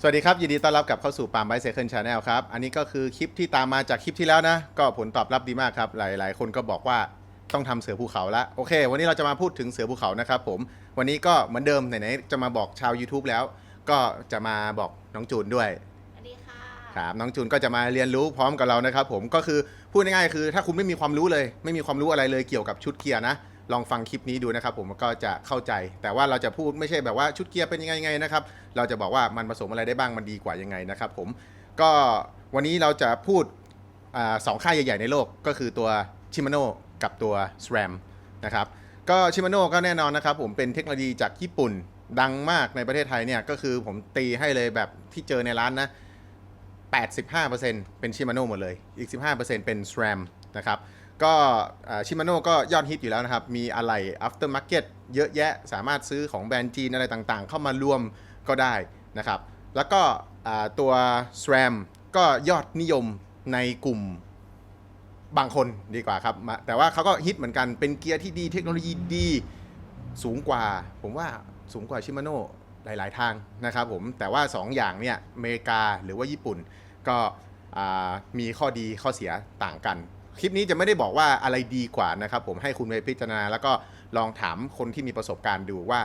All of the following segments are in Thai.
สวัสดีครับ ยินดีต้อนรับกลับเข้าสู่ปาล์มไบเซเคิลชาแนลครับ อันนี้ก็คือคลิปที่ตามมาจากคลิปที่แล้วนะ ก็ผลตอบรับดีมากครับ หลาย ๆ คนก็บอกว่าต้องทำเสือภูเขาละโอเค วันนี้เราจะมาพูดถึงเสือภูเขานะครับผม วันนี้ก็เหมือนเดิมไหน ๆ จะมาบอกชาว YouTube แล้ว ก็จะมาบอกน้องจูนด้วยสวัสดีค่ะครับน้องจูนก็จะมาเรียนรู้พร้อมกับเรานะครับผมก็คือพูดง่ายๆคือ ถ้าคุณไม่มีความรู้เลย ไม่มีความรู้อะไรเลยเกี่ยวกับชุดเกียร์นะ ลองฟังคลิปนี้ดูนะครับผมก็จะเข้าใจ แต่ว่าเราจะพูดไม่ใช่แบบว่าชุดเกียร์เป็นยังไงยังไงนะครับเราจะบอกว่ามันผสมอะไรได้บ้างมันดีกว่ายังไงนะครับผมก็วันนี้เราจะพูดอสองค่ายใหญ่ ๆ ในโลกก็คือตัวชิม a โนกับตัว SRAM นะครับก็ชิม a โนก็แน่นอนนะครับผมเป็นเทคโนโลยีจากญี่ปุ่นดังมากในประเทศไทยเนี่ยก็คือผมตีให้เลยแบบที่เจอในร้านนะ 85%เป็นชิมาโน่หมดเลย อีก 15%เป็น SRAM นะครับ ก็ชิมาโน่ก็ยอดฮิตอยู่แล้วนะครับ มีอะไร after market เยอะแยะสามารถซื้อของแบรนด์จีนอะไรต่างๆ เข้ามารวมก็ได้นะครับ แล้วก็ตัว SRAM ก็ยอดนิยมในกลุ่มบางคนดีกว่าครับ แต่ว่าเขาก็ฮิตเหมือนกันเป็นเกียร์ที่ดีเทคโนโลยีดีสูงกว่า ผมว่าสูงกว่าชิมาโน่หลาย ๆ ทางนะครับผม แต่ว่า 2 อย่างเนี่ยอเมริกาหรือว่าญี่ปุ่นก็มีข้อดีข้อเสียต่างกัน คลิปนี้จะไม่ได้บอกว่าอะไรดีกว่านะครับ ผมให้คุณไปพิจารณา แล้วก็ลองถามคนที่มีประสบการณ์ดูว่า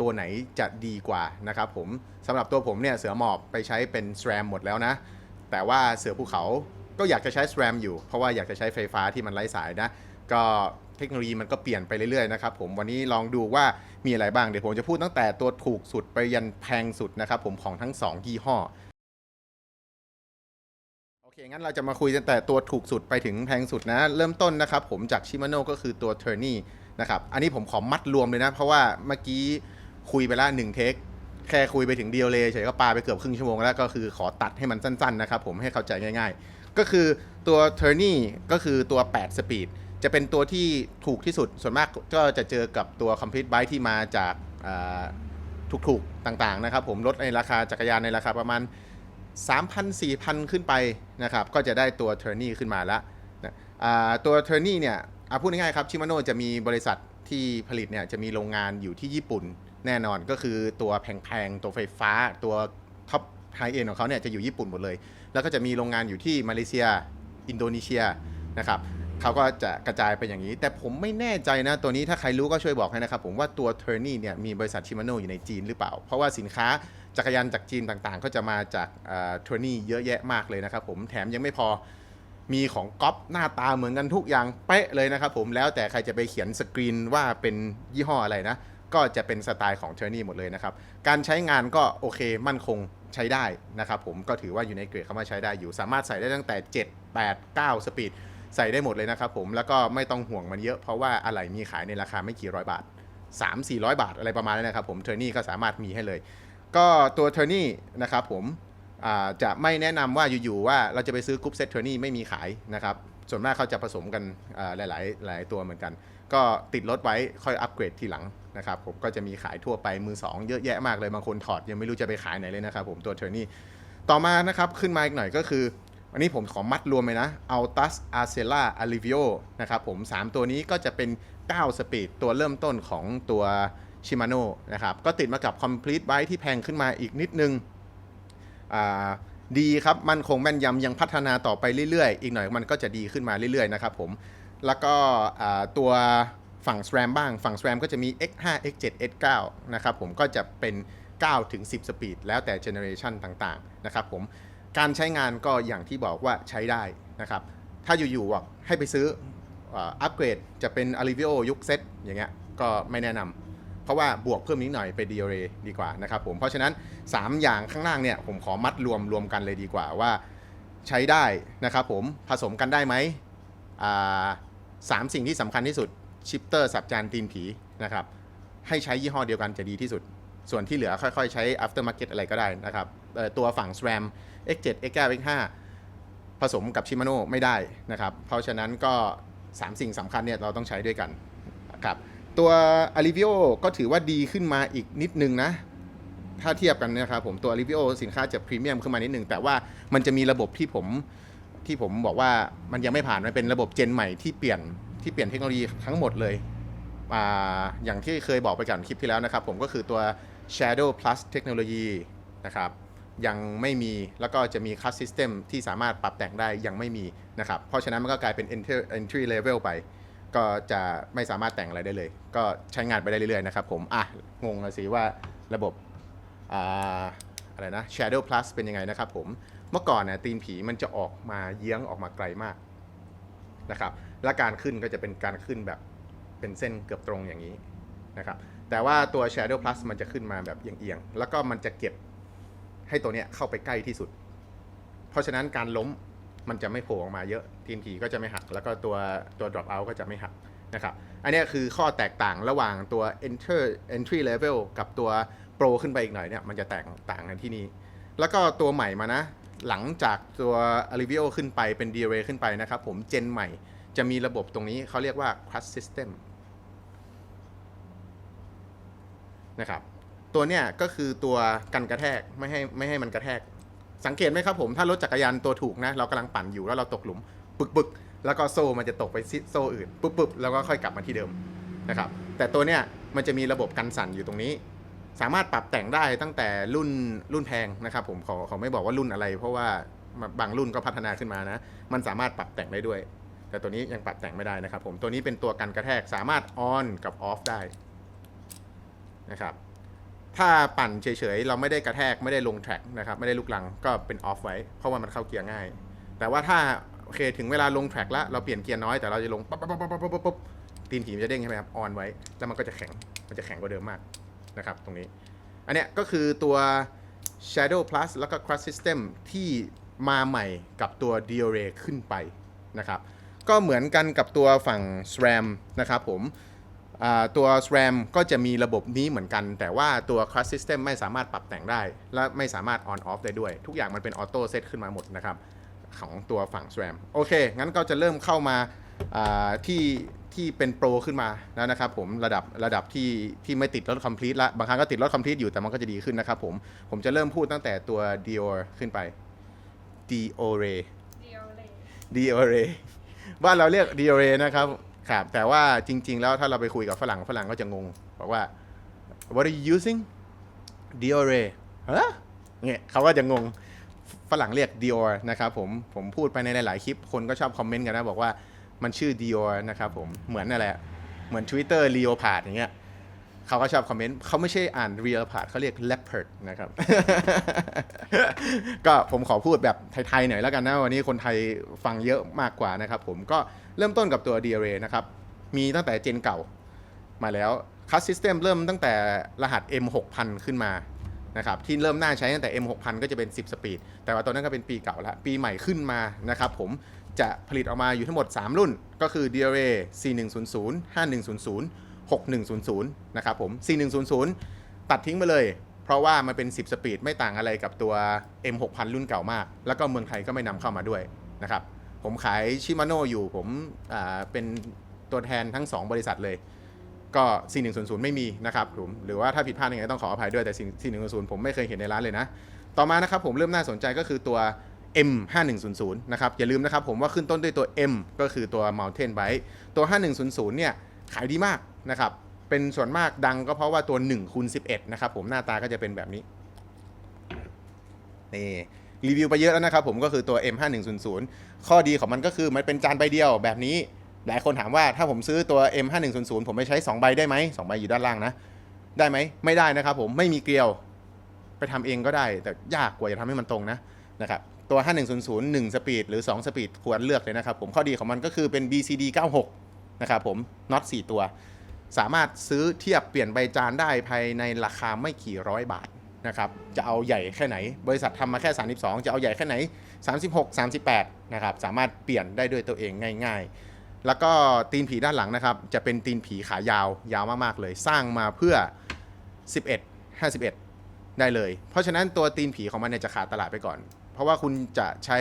ตัวไหนจะดีกว่านะครับผมสำหรับตัวผมเนี่ยเสือหมอบไปใช้เป็น SRAM หมดแล้วนะ แต่ว่าเสือภูเขาก็อยากจะใช้ SRAM อยู่ เพราะว่าอยากจะใช้ไฟฟ้าที่มันไร้สายนะ ก็เทคโนโลยีมันก็เปลี่ยนไปเรื่อยๆนะครับผมวันนี้ลองดูว่ามีอะไรบ้างเดี๋ยวผมจะพูดตั้งแต่ตัวถูกสุดไปยันแพงสุดนะครับผมของทั้งสองยี่ห้อ ค งั้นเราจะมาคุยตั้งแต่ตัวถูกสุดไปถึงแพงสุดนะ เริ่มต้นนะครับผมจากชิมาโน่ก็คือตัว t u r n y นะครับ อันนี้ผมขอมัดรวมเลยนะ เพราะว่าเมื่อกี้คุยไปละหนึ่งเทค แค่คุยไปถึงเดียวเลยเฉยก็ปาไปเกือบครึ่งชั่วโมงแล้วก็คือขอตัดให้มันสั้นๆนะครับผมให้เข้าใจง่าย ๆ ก็คือตัว t u r n y ก็คือตัว 8 สปีดจะเป็นตัวที่ถูกที่สุด ส่วนมากก็จะเจอกับตัว Complete Bike ที่มาจากถูกๆต่างๆนะครับผมลดในราคาจักรยานในราคาประมาณ 3,000 4,000 ขึ้นไปนะครับก็จะได้ตัวเทอร์นี่ขึ้นมาแล้วนะอ่าตัว t u r n y เนี่ยอ่ยพูดง่ายๆครับชิมาโน่จะมีบริษัทที่ผลิตเนี่ยจะมีโรงงานอยู่ที่ญี่ปุ่นแน่นอนก็คือตัวแพงๆ ตัวไฟฟ้าตัวท็อปไฮเอ็นของเขาเนี่ยจะอยู่ญี่ปุ่นหมดเลย แล้วก็จะมีโรงงานอยู่ที่มาเลเซีย อินโดนีเซียนะครับ เขาก็จะกระจายไปอย่างนี้ แต่ผมไม่แน่ใจนะ ตัวนี้ถ้าใครรู้ก็ช่วยบอกให้นะครับ ผมว่าตัว t u r n y เนี่ยมีบริษัทชิมาโนอยู่ในจีนหรือเปล่า เพราะว่าสินค้าจักรยานจากจีนต่างๆ ก็จะมาจากเทอร์นี่เยอะแยะมากเลยนะครับผมแถมยังไม่พอมีของก๊อปหน้าตาเหมือนกันทุกอย่างเป๊ะเลยนะครับผมแล้วแต่ใครจะไปเขียนสกรีนว่าเป็นยี่ห้ออะไรนะ ก็จะเป็นสไตล์ของ t ท r n y หมดเลยนะครับ การใช้งานก็โอเคมั่นคงใช้ได้นะครับผมก็ถือว่าอยู่ในเกรดคำว่าใช้ได้อยู่ สามารถใส่ได้ตั้งแต่ 7 8 9 สปีด ใส่ได้หมดเลยนะครับผมแล้วก็ไม่ต้องห่วงมันเยอะเพราะว่าอะไหล่มีขายในราคาไม่กี่ร้อยบาท 3 400 บาทอะไรประมาณนี้นะครับผม t ท r n y ก็สามารถมีให้เลย ก็ตัวเทอร์นี่นะครับผมจะไม่แนะนำว่าอยู่ๆว่าเราจะไปซื้อกรุ๊ปเซตเทอร์นี่ไม่มีขายนะครับส่วนมากเขาจะผสมกันหลายๆหลายตัวเหมือนกัน ก็ติดรถไว้ค่อยอัปเกรดทีหลังนะครับผมก็จะมีขายทั่วไปมือ 2 เยอะแยะมากเลยบางคนถอดยังไม่รู้จะไปขายไหนเลยนะครับผมตัวเทอร์นี่ต่อมานะครับขึ้นมาอีกหน่อยก็คือ อันนี้ผมขอมัดรวมเลยนะ Altus Arcella Alivio นะครับผม 3 ตัวนี้ก็จะเป็น 9 สปีดตัวเริ่มต้นของตัว Shimano นะครับ ก็ติดมากับ Complete b i ที่แพงขึ้นมาอีกนิดนึงดีครับ มันคงแม่นยำยังพัฒนาต่อไปเรื่อยๆ อีกหน่อยมันก็จะดีขึ้นมาเรื่อยๆนะครับผม แล้วก็ตัวฝั่ง SRAM บ้าง ฝั่ง SRAM ก็จะมี X5 X7 X9 นะครับผมก็จะเป็น 9 ถึง 10 สปีด แล้วแต่เจเนอเรชันต่างๆ นะครับผม การใช้งานก็อย่างที่บอกว่าใช้ได้นะครับ ถ้าอยู่ๆอะให้ไปซื้ออัปเกรดจะเป็น a l i v i o ยุคเซตอย่างเงี้ยก็ไม่แนะนำเพราะว่าบวกเพิ่มนิดหน่อยไป d r a ดีกว่านะครับผม เพราะฉะนั้น 3 อย่างข้างล่างเนี่ยผมขอมัดรวมรวมกันเลยดีกว่าว่าใช้ได้นะครับผมผสมกันได้ไหมสามสิ่งที่สำคัญที่สุดชิปเตอร์สับจานตีนผีนะครับให้ใช้ยี่ห้อเดียวกันจะดีที่สุด ส่วนที่เหลือค่อยๆ ใช้ aftermarket อะไรก็ได้นะครับตัวฝั่ง SRAM X7 X9 X5 ผสมกับชิมาโน่ไม่ได้นะครับ เพราะฉะนั้นก็ 3 สิ่งสำคัญเนี่ยเราต้องใช้ด้วยกันนะครับตัว Alivio ก็ถือว่าดีขึ้นมาอีกนิดนึงนะ ถ้าเทียบกันนะครับผมตัว Alivio สินค้าจะพรีเมียมขึ้นมานิดนึง แต่ว่ามันจะมีระบบที่ผมที่ผมบอกว่ามันยังไม่ผ่านมันเป็นระบบเจนใหม่ที่เปลี่ยนที่เปลี่ยนเทคโนโลยีทั้งหมดเลยอ่าอย่างที่เคยบอกไปกันคลิปที่แล้วนะครับ ผมก็คือตัว Shadow Plus เทคโนโลยีนะครับ ยังไม่มี แล้วก็จะมีคัสซิสเต็มที่สามารถปรับแต่งได้ยังไม่มีนะครับ เพราะฉะนั้นมันก็กลายเป็น entry level ไป ก็จะไม่สามารถแต่งอะไรได้เลย ก็ใช้งานไปได้เรื่อยๆนะครับผมอะงงละสิว่าระบบอ่าอะไรนะ Shadow Plus เป็นยังไงนะครับผมเมื่อก่อนเนี่ยตีนผีมันจะออกมาเยื้องออกมาไกลมากนะครับและการขึ้นก็จะเป็นการขึ้นแบบเป็นเส้นเกือบตรงอย่างนี้นะครับแต่ว่าตัว Shadow Plus มันจะขึ้นมาแบบเอียงๆ แล้วก็มันจะเก็บ ให้ตัวเนี้ยเข้าไปใกล้ที่สุด เพราะฉะนั้นการล้มมันจะไม่โผล่ออกมาเยอะ ทีมผีก็จะไม่หัก แล้วก็ตัวตัว drop out ก็จะไม่หักนะครับ อันนี้คือข้อแตกต่างระหว่างตัว enter entry level กับตัว pro ขึ้นไปอีกหน่อยเนี่ยมันจะแตกต่างกันที่นี่แล้วก็ตัวใหม่มานะ หลังจากตัว Alivio ขึ้นไปเป็น D-Ray ขึ้นไปนะครับผมเจนใหม่จะมีระบบตรงนี้เขาเรียกว่า crush system นะครับ ตัวเนี้ยก็คือตัวกันกระแทกไม่ให้ไม่ให้มันกระแทก สังเกตไหมครับผม ถ้ารถจักรยานตัวถูกนะ เรากำลังปั่นอยู่แล้วเราตกหลุมปึกปึกแล้วก็โซ่มันจะตกไปซิโซ่อื่นปุ๊บปุ๊บแล้วก็ค่อยกลับมาที่เดิมนะครับแต่ตัวเนี้ยมันจะมีระบบกันสั่นอยู่ตรงนี้ สามารถปรับแต่งได้ตั้งแต่รุ่นรุ่นแพงนะครับผมขอขอไม่บอกว่ารุ่นอะไร เพราะว่าบางรุ่นก็พัฒนาขึ้นมานะ มันสามารถปรับแต่งได้ด้วย แต่ตัวนี้ยังปรับแต่งไม่ได้นะครับผมตัวนี้เป็นตัวกันกระแทกสามารถ on กับ off ได้นะครับ ถ้าปั่นเฉยๆ เราไม่ได้กระแทกไม่ได้ลงแทร็กนะครับไม่ได้ลุกลังก็เป็นออฟไว้ เพราะว่ามันเข้าเกียร์ง่าย แต่ว่าถ้าโอเคถึงเวลาลงแทร็กแล้วเราเปลี่ยนเกียร์น้อยแต่เราจะลงปั๊บปั๊บปั๊บปั๊บปั๊บปั๊บตีนผีมันจะเด้งใช่ไหมครับออนไว้ แล้วมันก็จะแข็งมันจะแข็งกว่าเดิมมากนะครับตรงนี้ อันเนี้ยก็คือตัว Shadow Plus แล้วก็ Crush System ที่มาใหม่กับตัว d i o r a ขึ้นไปนะครับก็เหมือนกันกับตัวฝั่ง SRAM นะครับผม ตัว SRAM ก็จะมีระบบนี้เหมือนกัน แต่ว่าตัว Crush System ไม่สามารถปรับแต่งได้ และไม่สามารถ on off ได้ด้วย ทุกอย่างมันเป็นออโต้เซตขึ้นมาหมดนะครับ ของตัวฝั่ง SRAM โอเค งั้นก็จะเริ่มเข้ามาอ่าที่ที่เป็นโปรขึ้นมาแล้วนะครับผมระดับระดับที่ที่ไม่ติดรถ complete ละบางครั้งก็ติดรถ complete อยู่แต่มันก็จะดีขึ้นนะครับผมผมจะเริ่มพูดตั้งแต่ตัว Dior ขึ้นไป Diore เดียวเลย Diore บ้านเราเรียก Diore นะครับ ครับแต่ว่าจริง ๆ แล้วถ้าเราไปคุยกับฝรั่งฝรั่งก็จะงง บอกว่า what are you using Dior เฮะเนี่ยเขาก็จะงงฝรั่งเรียก Dior นะครับผมผมพูดไปในหลาย ๆ คลิป คนก็ชอบคอมเมนต์กันนะ บอกว่ามันชื่อ Dior นะครับผมเหมือนนั่นแหละ เหมือน Twitter Leopard อย่างเงี้ย เขาก็ชอบคอมเมนต์ เขาไม่ใช่อ่าน real part เขาเรียก leopard นะครับ ก็ผมขอพูดแบบไทยๆหน่อยแล้วกันนะ วันนี้คนไทยฟังเยอะมากกว่านะครับผมก็เริ่มต้นกับตัว d r a นะครับ มีตั้งแต่เจนเก่ามาแล้วคัสซิสเต็มเริ่มตั้งแต่รหัส M6000 ขึ้นมานะครับที่เริ่มน่าใช้ตั้งแต่ M6000 ก็จะเป็น 10 สปีด แต่ว่าตอนนั้นก็เป็นปีเก่าล้วปีใหม่ขึ้นมานะครับผมจะผลิตออกมาอยู่ทั้งหมด 3 รุ่น ก็คือ DRA 4100 5100 6100 นะครับผม 4100 ตัดทิ้งไปเลย เพราะว่ามันเป็น 10 สปีดไม่ต่างอะไรกับตัว M6000 รุ่นเก่ามาก แล้วก็เมืองไทยก็ไม่นำเข้ามาด้วยนะครับ ผมขายชิมาโน่อยู่ ผมเป็นตัวแทนทั้ง 2 บริษัทเลย ก็ 4100 ไม่มีนะครับผมหรือว่าถ้าผิดพลาดยังไงต้องขออภัยด้วยแต่ 4100 ผมไม่เคยเห็นในร้านเลยนะ ต่อมานะครับผมเริ่มน่าสนใจก็คือตัว M5100 นะครับ อย่าลืมนะครับผมว่าขึ้นต้นด้วยตัว M ก็คือตัว Mountain Bike ตัว 5100 เนี่ย ขายดีมาก นะครับ เป็นส่วนมากดังก็เพราะว่าตัว1คูณ11 นะครับผมหน้าตาก็จะเป็นแบบนี้ นี่รีวิวไปเยอะแล้วนะครับผมก็คือตัว M5100 ข้อดีของมันก็คือมันเป็นจานใบเดียวแบบนี้ หลายคนถามว่าถ้าผมซื้อตัว M5100 ผมไปใช้ 2 ใบได้ไหม2ใบอยู่ด้านล่างนะ ได้ไหมไม่ได้นะครับผมไม่มีเกลียวไปทำเองก็ได้ แต่ยากกว่าจะทำให้มันตรงนะนะครับตัว 5100 1สปีดหรือ 2 สปีดควรเลือกเลยนะครับผมข้อดีของมันก็คือเป็น BCD 96 นะครับผมน็อต4ตัว สามารถซื้อเทียบเปลี่ยนใบจานได้ภายในราคาไม่กี่ร้อยบาทนะครับจะเอาใหญ่แค่ไหน บริษัททำมาแค่ 32 จะเอาใหญ่แค่ไหน 36 38นะครับสามารถเปลี่ยนได้ด้วยตัวเองง่าย ๆ แล้วก็ตีนผีด้านหลังนะครับ จะเป็นตีนผีขายาวยาวมากๆเลย สร้างมาเพื่อ 11 51 ได้เลย เพราะฉะนั้นตัวตีนผีของมันเนี่ยจะขาดตลาดไปก่อน เพราะว่าคุณจะใช้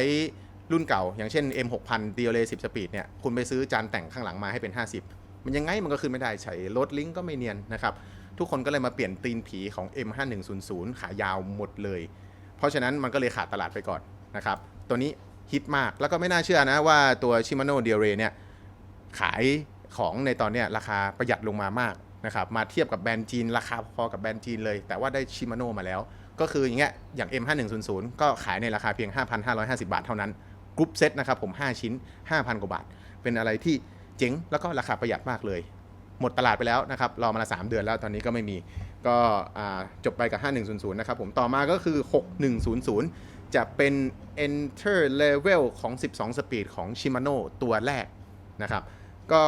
รุ่นเก่า อย่างเช่น M6000 d o l e 10สปีดเนี่ยคุณไปซื้อจานแต่งข้างหลังมาให้เป็น 50 มันยังไงมันก็ขึ้นไม่ได้ใช้รถลิงก์ก็ไม่เนียนนะครับ ทุกคนก็เลยมาเปลี่ยนตีนผีของ M5100 ขายาวหมดเลย เพราะฉะนั้นมันก็เลยขาดตลาดไปก่อนนะครับ ตัวนี้ฮิตมากแล้วก็ไม่น่าเชื่อนะว่าตัว Shimano d i o r e เนี่ยขายของในตอนนี้ราคาประหยัดลงมามากนะครับมาเทียบกับแบรนด์จีนราคาพอกับแบรนด์จีนเลย แต่ว่าได้ชิมาโน่มาแล้ว ก็คืออย่างเงี้ยอย่าง M5100 ก็ขายในราคาเพียง 5,550 บาทเท่านั้นกรุ๊ปเซตนะครับผม 5 ชิ้น 5,000 กว่าบาท เป็นอะไรที่ เจ๋งแล้วก็ราคาประหยัดมากเลย หมดตลาดไปแล้วนะครับรอมาละ3เดือนแล้วตอนนี้ก็ไม่มีก็จบไปกับ 5100 นะครับผมต่อมาก็คือ 6100 จะเป็น enter level ของ 12 speed ของ Shimano ตัวแรกนะครับก็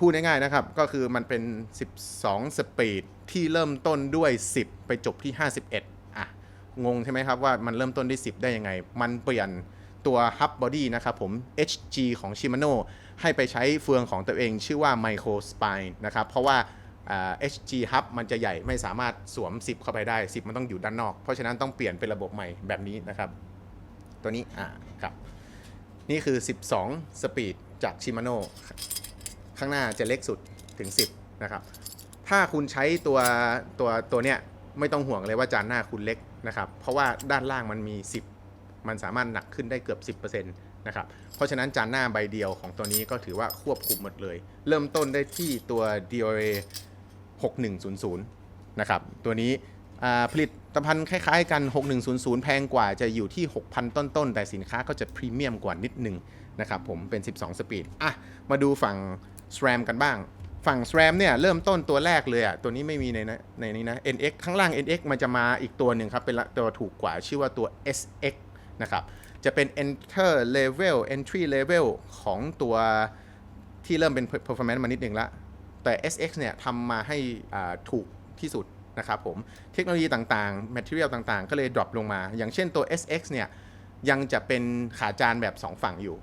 พูดง่ายๆนะครับ ก็คือมันเป็น 12 สปีดที่เริ่มต้นด้วย 10 ไปจบที่ 51 อะ งงใช่ไหมครับว่ามันเริ่มต้นด้วย10 ได้ยังไง มันเปลี่ยน ตัว Hub Body นะครับผม HG ของ Shimano ให้ไปใช้เฟืองของตัวเองชื่อว่า Micro Spine นะครับเพราะว่าอ่า HG Hub มันจะใหญ่ไม่สามารถสวม 10 เข้าไปได้ 10 มันต้องอยู่ด้านนอก เพราะฉะนั้นต้องเปลี่ยนเป็นระบบใหม่แบบนี้นะครับ ตัวนี้อ่าครับ นี่คือ 12 สปีดจาก Shimano ข้างหน้าจะเล็กสุดถึง 10 นะครับ ถ้าคุณใช้ตัวตัวตัวเนี้ยไม่ต้องห่วงเลยว่าจานหน้าคุณเล็กนะครับ เพราะว่าด้านล่างมันมี 10 มันสามารถหนักขึ้นได้เกือบ 10%นะครับเพราะฉะนั้นจานหน้าใบเดียวของตัวนี้ก็ถือว่าควบคุมหมดเลย เริ่มต้นได้ที่ตัว DOA 6100นะครับตัวนี้ผลิตภัณฑ์คล้ายๆกัน 6100 แพงกว่าจะอยู่ที่ 6,000 ต้นๆ แต่สินค้าก็จะพรีเมียมกว่านิดนึงนะครับผมเป็น 12 สปีด อะ มาดูฝั่ง SRAM กันบ้าง ฝั่ง SRAM เนี่ยเริ่มต้นตัวแรกเลยอะ ตัวนี้ไม่มีในนะในนี้นะ NX ข้างล่าง NX มันจะมาอีกตัวหนึ่งครับ เป็นตัวถูกกว่าชื่อว่าตัว SX นะครับ จะเป็น enter level entry level ของตัวที่เริ่มเป็น performance มานิดนึงละแต่ SX เนี่ยทำมาให้ถูกที่สุดนะครับผม เทคโนโลยีต่างๆ material ต่างๆ ก็เลย drop ลงมา อย่างเช่นตัว SX เนี่ยยังจะเป็นขาจานแบบ 2 ฝั่งอยู่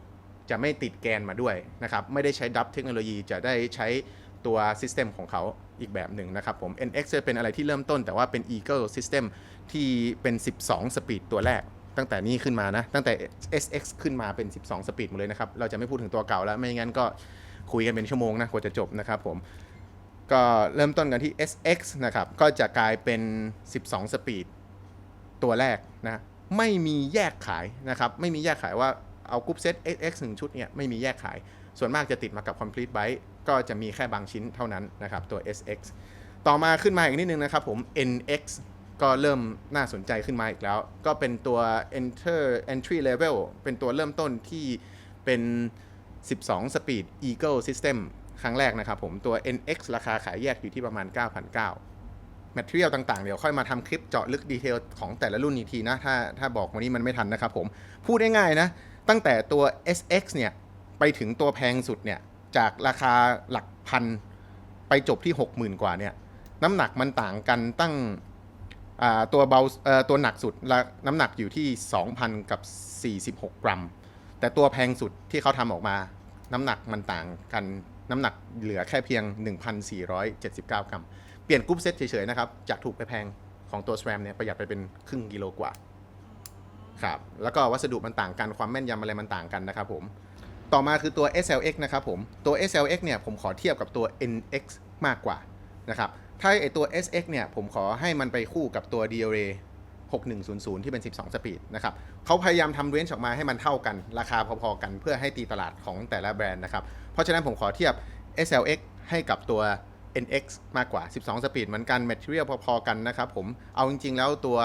จะไม่ติดแกนมาด้วยนะครับ ไม่ได้ใช้ดับเทคโนโลยีจะได้ใช้ตัว System ของเขาอีกแบบหนึ่งนะครับผม NX จะเป็นอะไรที่เริ่มต้น แต่ว่าเป็น Eagle System ที่เป็น 12 สปีดตัวแรก ตั้งแต่นี้ขึ้นมานะ ตั้งแต่ SX ขึ้นมาเป็น 12 สปีดหมดเลยนะครับ เราจะไม่พูดถึงตัวเก่าแล้ว ไม่งั้นก็คุยกันเป็นชั่วโมงนะกว่าจะจบนะครับผม ก็เริ่มต้นกันที่ SX นะครับ ก็จะกลายเป็น 12 สปีดตัวแรกนะ ไม่มีแยกขายนะครับ ไม่มีแยกขายว่าเอากรุ๊ปเซต SX 1 ชุดเนี่ยไม่มีแยกขาย ส่วนมากจะติดมากับ Complete Byte ก็จะมีแค่บางชิ้นเท่านั้นนะครับตัว SX ต่อมาขึ้นมาอีกนิดนึงนะครับผม NX ก็เริ่มน่าสนใจขึ้นมาอีกแล้ว ก็เป็นตัว Enter Entry Level เป็นตัวเริ่มต้นที่เป็น 12 Speed Eagle System ครั้งแรกนะครับผมตัว NX ราคาขายแยกอยู่ที่ประมาณ 9,900 Material ต่างๆ เดี๋ยวค่อยมาทำคลิปเจาะลึกดีเทลของแต่ละรุ่นอีกทีนะ ถ้าถ้าบอกวันนี้มันไม่ทันนะครับผม พูดง่ายๆนะ ตั้งแต่ตัว SX เนี่ย ไปถึงตัวแพงสุดเนี่ย จากราคาหลักพัน ไปจบที่ 60,000 กว่าเนี่ย น้ำหนักมันต่างกันตั้ง ตัวเบาตัวหนักสุดละน้ำหนักอยู่ที่ 2,000 กับ 46 กรัม แต่ตัวแพงสุดที่เขาทำออกมา น้ำหนักมันต่างกันน้ำหนักเหลือแค่เพียง 1,479 กรัม เปลี่ยนกรุ๊ปเซตเฉยๆนะครับ จากถูกไปแพงของตัว SRAM เนี่ยประหยัดไปเป็นครึ่งกิโลกว่าครับแล้วก็วัสดุมันต่างกันความแม่นยำอะไรมันต่างกันนะครับผมต่อมาคือตัว SLX นะครับผมตัว SLX เนี่ยผมขอเทียบกับตัว NX มากกว่านะครับ ถ้าไอตัว SX เนี่ยผมขอให้มันไปคู่กับตัว DRA 6100 ที่เป็น 12 สปีดนะครับเขาพยายามทำเรนจ์ออกมาให้มันเท่ากัน ราคาพอๆกันเพื่อให้ตีตลาดของแต่ละแบรนด์นะครับ เพราะฉะนั้นผมขอเทียบ SLX ให้กับตัว NX มากกว่า 12 สปีดเหมือนกัน Material พอๆกันนะครับผม เอาจริงๆแล้วตัว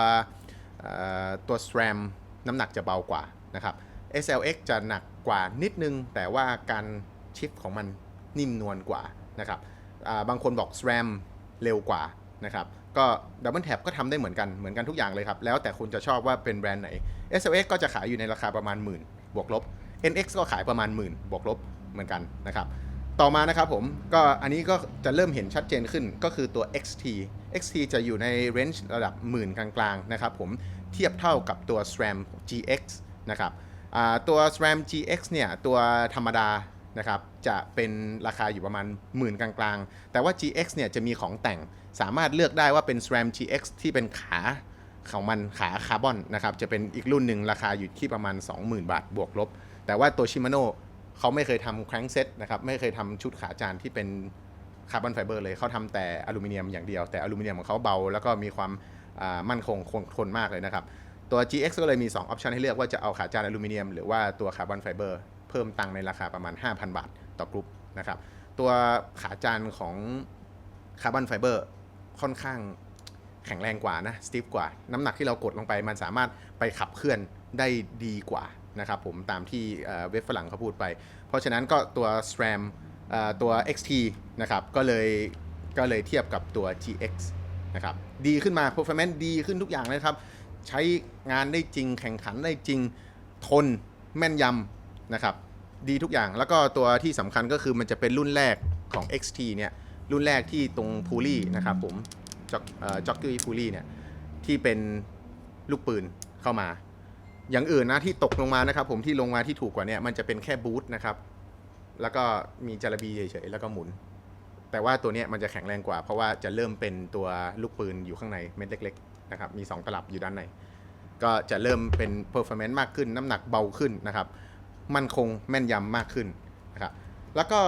ตัว SRAM น้ำหนักจะเบากว่านะครับ SLX จะหนักกว่านิดนึง แต่ว่าการชิปของมันนิ่มนวลกว่านะครับาบางคนบอก SRAM เร็วกว่านะครับก็ Double Tap ก็ทำได้เหมือนกันเหมือนกันทุกอย่างเลยครับ แล้วแต่คุณจะชอบว่าเป็นแบรนด์ไหน SLX ก็จะขายอยู่ในราคาประมาณหมื่นบวกลบ NX ก็ขายประมาณหมื่นบวกลบเหมือนกันนะครับต่อมานะครับผมก็อันนี้ก็จะเริ่มเห็นชัดเจนขึ้นก็คือตัว XT XT จะอยู่ในเรนจ์ระดับหมื่นกลางๆนะครับผมเทียบเท่ากับตัว SRAM GX นะครับตัว SRAM GX เนี่ยตัวธรรมดา นะครับจะเป็นราคาอยู่ประมาณหมื่นกลางๆ แต่ว่า GX เนี่ยจะมีของแต่งสามารถเลือกได้ว่าเป็น SRAM GX ที่เป็นขาของมันขาคาร์บอนนะครับจะเป็นอีกรุ่นหนึ่งราคาอยู่ที่ประมาณ 20,000 บาทบวกลบ แต่ว่าตัวชิมาโนเขาไม่เคยทำแคร้งเซ็ตนะครับไม่เคยทำชุดขาจานที่เป็นคาร์บอนไฟเบอร์เลยเขาทำแต่อลูมิเนียมอย่างเดียว แต่อลูมิเนียมของเขาเบา แล้วก็มีความมั่นคงคงทนมากเลยนะครับตัว GX ก็เลยมี 2 ออปชันให้เลือกว่าจะเอาขาจานอลูมิเนียมหรือว่าตัวคาร์บอนไฟเบอร์ เพิ่มตังในราคาประมาณ 5,000 บาทต่อกรุ๊ปนะครับตัวขาจานของคาร์บอนไฟเบอร์ค่อนข้างแข็งแรงกว่านะสตีฟกว่า น้ำหนักที่เรากดลงไปมันสามารถไปขับเคลื่อนได้ดีกว่านะครับผมตามที่เว็บฝรั่งเขาพูดไป เพราะฉะนั้นก็ตัว SRAM ตัว XT นะครับก็เลยก็เลยเทียบกับตัว GX นะครับดีขึ้นมา performance ดีขึ้นทุกอย่างเลยครับ ใช้งานได้จริงแข่งขันได้จริงทนแม่นยำ นะครับดีทุกอย่างแล้วก็ตัวที่สำคัญก็คือมันจะเป็นรุ่นแรกของ XT เนี่ยรุ่นแรกที่ตรงพูลี่นะครับผมจ็อกจ็อกกี้พูลี่เนี่ยที่เป็นลูกปืนเข้ามา อย่างอื่นนะที่ตกลงมานะครับผมที่ลงมาที่ถูกกว่าเนี่ยมันจะเป็นแค่บูทนะครับแล้วก็มีจารบีเฉยๆแล้วก็หมุน แต่ว่าตัวเนี้ยมันจะแข็งแรงกว่า เพราะว่าจะเริ่มเป็นตัวลูกปืนอยู่ข้างในเม็ดเล็กๆนะครับมี 2 ตลับอยู่ด้านในก็จะเริ่มเป็น performance มากขึ้นน้ำหนักเบาขึ้นนะครับ มั่นคงแม่นยำมากขึ้นนะครับแล้วก็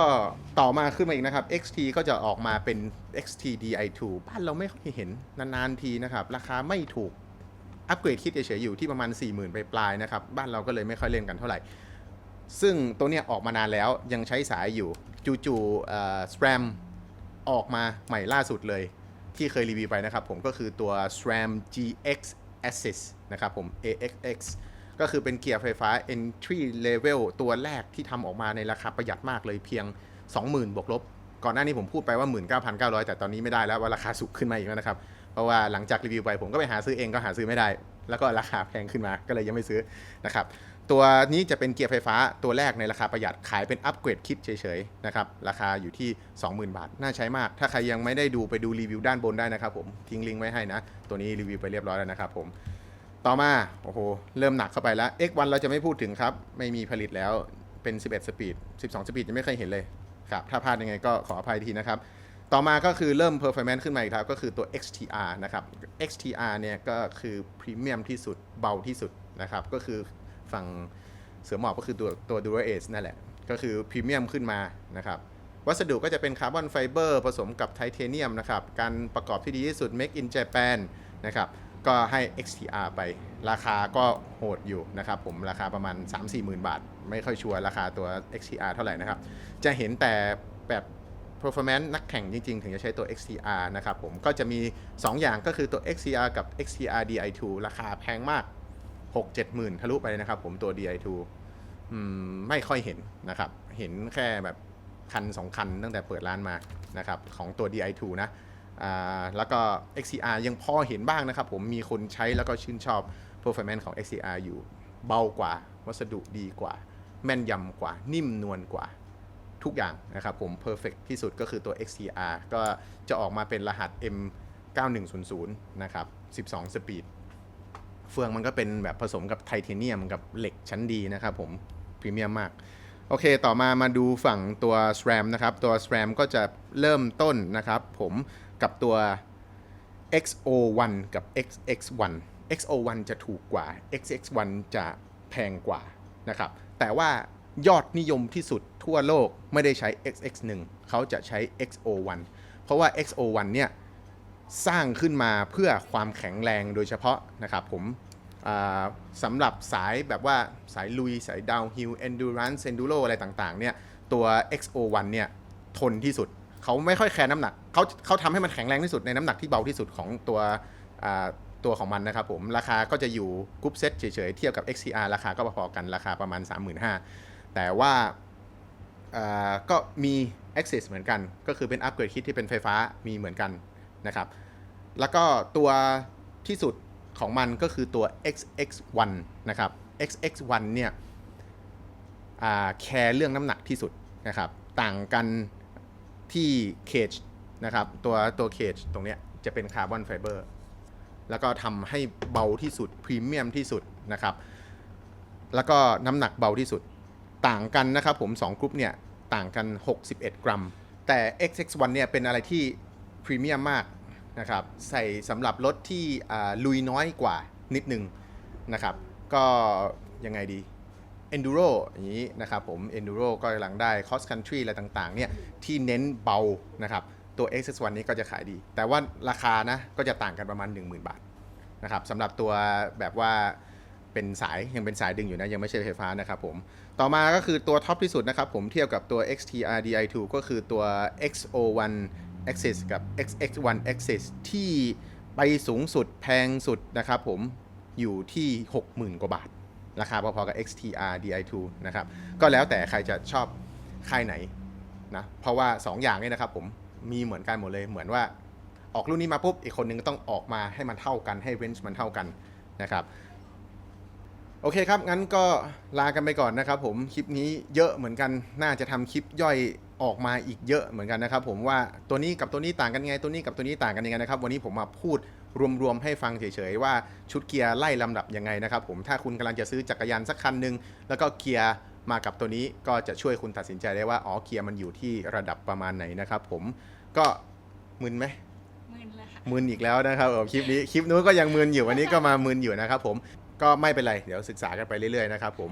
ต่อมาขึ้นมาอีกนะครับ XT ก็จะออกมาเป็น XT Di2 บ้านเราไม่ค่อยเห็นนานๆทีนะครับ ราคาไม่ถูกอัปเกรดคิดเฉยๆอยู่ที่ประมาณ 40,000ไปปลายนะครับ บ้านเราก็เลยไม่ค่อยเล่นกันเท่าไหร่ ซึ่งตัวเนี้ยออกมานานแล้วยังใช้สายอยู่จู่ๆสแ RAM ออกมาใหม่ล่าสุดเลย ที่เคยรีวิวไปนะครับผมก็คือตัว SRAM GX Assist นะครับผม AXX ก็คือเป็นเกียร์ไฟฟ้า entry level ตัวแรกที่ทำออกมาในราคาประหยัดมากเลยเพียง 20,000 บวกลบ ก่อนหน้านี้ผมพูดไปว่า 19,900 แต่ตอนนี้ไม่ได้แล้วว่าราคาสูงขึ้นมาอีกแล้วนะครับ เพราะว่าหลังจากรีวิวไปผมก็ไปหาซื้อเองก็หาซื้อไม่ได้ แล้วก็ราคาแพงขึ้นมาก็เลยยังไม่ซื้อนะครับตัวนี้จะเป็นเกียร์ไฟฟ้าตัวแรกในราคาประหยัดขายเป็นอัปเกรดคิดเฉยๆนะครับราคาอยู่ที่ 20,000 บาท น่าใช้มาก ถ้าใครยังไม่ได้ดูไปดูรีวิวด้านบนได้นะครับผมทิ้งลิงก์ไว้ให้นะ ตัวนี้รีวิวไปเรียบร้อยแล้วนะครับผม ต่อมา โอ้โห เริ่มหนักเข้าไปแล้ว X1 เราจะไม่พูดถึงครับ ไม่มีผลิตแล้วเป็น 11 สปีด 12 สปีดยังไม่เคยเห็นเลยครับ ถ้าพลาดยังไงก็ขออภัยทีนะครับ ต่อมาก็คือเริ่ม performance ขึ้นมาอีกครับ ก็คือตัว XTR นะครับ XTR เนี่ยก็คือพรีเมียมที่สุดเบาที่สุดนะครับ ก็คือฝั่งเสือหมอบก็คือตัวตัว Dura Ace นั่นแหละ ก็คือพรีเมียมขึ้นมานะครับวัสดุก็จะเป็นคาร์บอนไฟเบอร์ผสมกับไทเทเนียมนะครับ การประกอบที่ดีที่สุด Make in Japan นะครับ ก็ให้ XTR ไป ราคาก็โหดอยู่นะครับผมราคาประมาณ 3-4หมื่นบาท ไม่ค่อยชัวร์ราคาตัว XTR เท่าไหร่นะครับ จะเห็นแต่แบบ performance นักแข่งจริง ๆ ถึงจะใช้ตัว XTR นะครับผมก็จะมี 2 อย่างก็คือตัว XTR กับ XTR Di2 ราคาแพงมาก 6-7หมื่นทะลุไปเลยนะครับผมตัว Di2 มไม่ค่อยเห็นนะครับ เห็นแค่แบบคัน 2 คันตั้งแต่เปิดร้านมานะครับของตัว Di2 นะ แล้วก็ XCR ยังพอเห็นบ้างนะครับผมมีคนใช้แล้วก็ชื่นชอบ performance ของ XCR อยู่เบากว่า วัสดุดีกว่า แม่นยำกว่า นิ่มนวลกว่าทุกอย่างนะครับผม perfect ที่สุดก็คือตัว XCR ก็จะออกมาเป็นรหัส M9100 นะครับ 12 สปีด เฟืองมันก็เป็นแบบผสมกับไทเทเนียมกับเหล็กชั้นดีนะครับผม พรีเมียมมาก โอเค ต่อมามาดูฝั่งตัว SRAM นะครับ ตัว SRAM ก็จะเริ่มต้นนะครับผม กับตัว XO1 กับ XX1 XO1 จะถูกกว่า XX1 จะแพงกว่านะครับ แต่ว่ายอดนิยมที่สุดทั่วโลกไม่ได้ใช้ XX1 เขาจะใช้ XO1 เพราะว่า XO1 เนี่ยสร้างขึ้นมาเพื่อความแข็งแรงโดยเฉพาะนะครับผมสำหรับสายแบบว่าสายลุย สายดาวฮิล endurance enduro อะไรต่างๆเนี่ยตัว XO1 เนี่ยทนที่สุด เขาไม่ค่อยแคร์น้ำหนัก เขาเขาทำให้มันแข็งแรงที่สุดในน้ำหนักที่เบาที่สุดของตัวอ่าตัวของมันนะครับผมราคาก็จะอยู่กรุ๊ปเซตเฉยๆ เทียบกับ XCR ราคาก็พอๆกันราคาประมาณ 35,000 แต่ว่าอ่าก็มี Access เหมือนกัน ก็คือเป็นอัปเกรดคิดที่เป็นไฟฟ้ามีเหมือนกันนะครับ แล้วก็ตัวที่สุดของมันก็คือตัว XX1 นะครับ XX1 เนี่ยแคร์เรื่องน้ำหนักที่สุดนะครับ ต่างกันที่เคจ นะครับตัวตัวเคจตรงเนี้ยจะเป็นคาร์บอนไฟเบอร์แล้วก็ทำให้เบาที่สุดพรีเมียมที่สุดนะครับ แล้วก็น้ำหนักเบาที่สุดต่างกันนะครับผม2กรุ๊ปเนี่ยต่างกัน 61 กรัม แต่ XX1 เนี่ยเป็นอะไรที่พรีเมียมมากนะครับใส่สำหรับรถที่ลุยน้อยกว่านิดนึงนะครับ ก็ยังไงดี Enduro อย่างนี้นะครับผม Enduro ก็กำลังได้ Cross Country อะไรต่างๆเนี่ยที่เน้นเบานะครับ ตัว XX1 นี้ก็จะขายดี แต่ว่าราคานะก็จะต่างกันประมาณ 10,000 บาทนะครับสำหรับตัวแบบว่าเป็นสายยังเป็นสายดึงอยู่นะยังไม่ใช่ไฟฟ้านะครับผมต่อมาก็คือตัวท็อปที่สุดนะครับผมเทียบกับตัว XTR Di2 ก็คือตัว XO1 Axis กับ XX1 Axis ที่ไปสูงสุดแพงสุดนะครับผมอยู่ที่ 60,000 กว่าบาท ราคาพอๆกับ XTR Di2 นะครับก็แล้วแต่ใครจะชอบค่ายไหนนะเพราะว่า 2 อย่างนี้นะครับผม มีเหมือนกันหมดเลย เหมือนว่าออกรุ่นนี้มาปุ๊บอีกคนนึงก็ต้องออกมาให้มันเท่ากันให้เรนจ์มันเท่ากันนะครับโอเคครับ งั้นก็ลากันไปก่อนนะครับผมคลิปนี้เยอะเหมือนกันน่าจะทำคลิปย่อยออกมาอีกเยอะเหมือนกันนะครับผมว่าตัวนี้กับตัวนี้ต่างกันยังไง ตัวนี้กับตัวนี้ต่างกันยังไงนะครับ วันนี้ผมมาพูดรวมๆให้ฟังเฉยๆว่าชุดเกียร์ไล่ลำดับยังไงนะครับผมถ้าคุณกำลังจะซื้อจักรยานสักคันหนึ่งแล้วก็เกียร์ มากับตัวนี้ก็จะช่วยคุณตัดสินใจได้ว่าอ๋อเกียร์มันอยู่ที่ระดับประมาณไหนนะครับ ผมก็มึนไหมมึนเลยค่ะมึนอีกแล้วนะครับเออคลิปนี้คลิปนู้นก็ยังมึนอยู่วันนี้ก็มามึนอยู่นะครับ ผมก็ไม่เป็นไรเดี๋ยวศึกษากันไปเรื่อยๆนะครับ ผม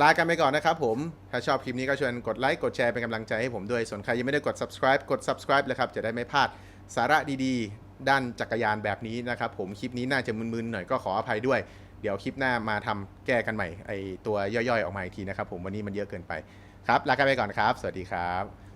ลากันไปก่อนนะครับผม ถ้าชอบคลิปนี้ก็ชวนกดไลค์กดแชร์เป็นกำลังใจให้ผมด้วย ส่วนใครยังไม่ได้กด subscribe กด subscribe เลยครับ จะได้ไม่พลาดสาระดีๆ ด้านจักรยานแบบนี้นะครับผม คลิปนี้น่าจะมึนๆหน่อยก็ขออภัยด้วย เดี๋ยวคลิปหน้ามาทำแก้กันใหม่ไอตัวย่อยๆออกมาอีกทีนะครับผมวันนี้มันเยอะเกินไปครับลากันไปก่อนครับ สวัสดีครับ